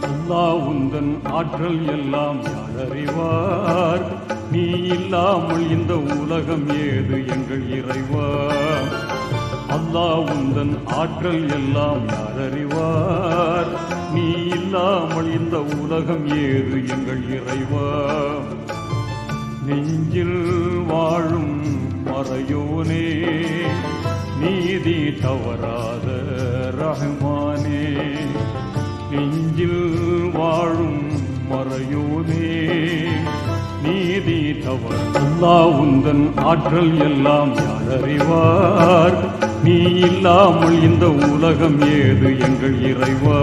அல்லா உந்தன் ஆற்றல் எல்லாம் யார் அறிவார் நீ இல்லாமல் இந்த உலகம் ஏது எங்கள் இறைவா அல்லா உந்தன் ஆற்றல் எல்லாம் யார் அறிவார் நீ இல்லாமல் இந்த உலகம் ஏது எங்கள் இறைவா நெஞ்சில் வாழும் மறையோனே நீதி தவறாத ரஹ்மானே. மறையோனே நீதி தவறு அல்லாஹ் உந்தன் ஆற்றல் எல்லாம் யார் அறிவார் நீ இல்லாமல் இந்த உலகம் ஏது எங்கள் இறைவா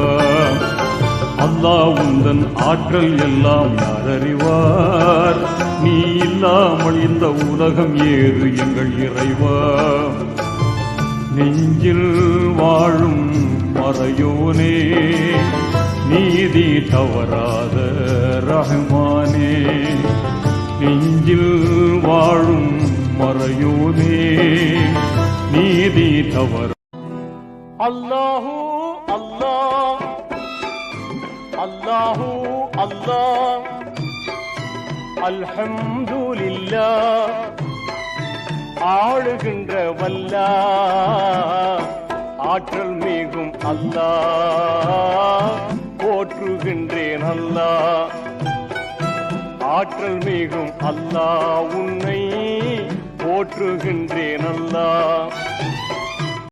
அல்லா உந்தன் ஆற்றல் எல்லாம் யார் அறிவார் நீ இல்லாமல் இந்த உலகம் ஏது எங்கள் இறைவா நெஞ்சில் வாழும் மறையோனே. நீதி தவறாத ரஹ்மானே நெஞ்சில் வாழும் மறையோனே நீதி தவறு அல்லாஹூ அல்லாஹ் அல்லாஹூ அல்லாஹ் அல்ஹம்துலில்லாஹ் ஆளுகின்ற வல்லா ஆற்றல் மிகும் அல்லாஹ் போற்றுகின்றேன் அல்லா. ஆற்றல் மிகும் அல்லா உன்னை போற்றுகின்றேன் அல்லா.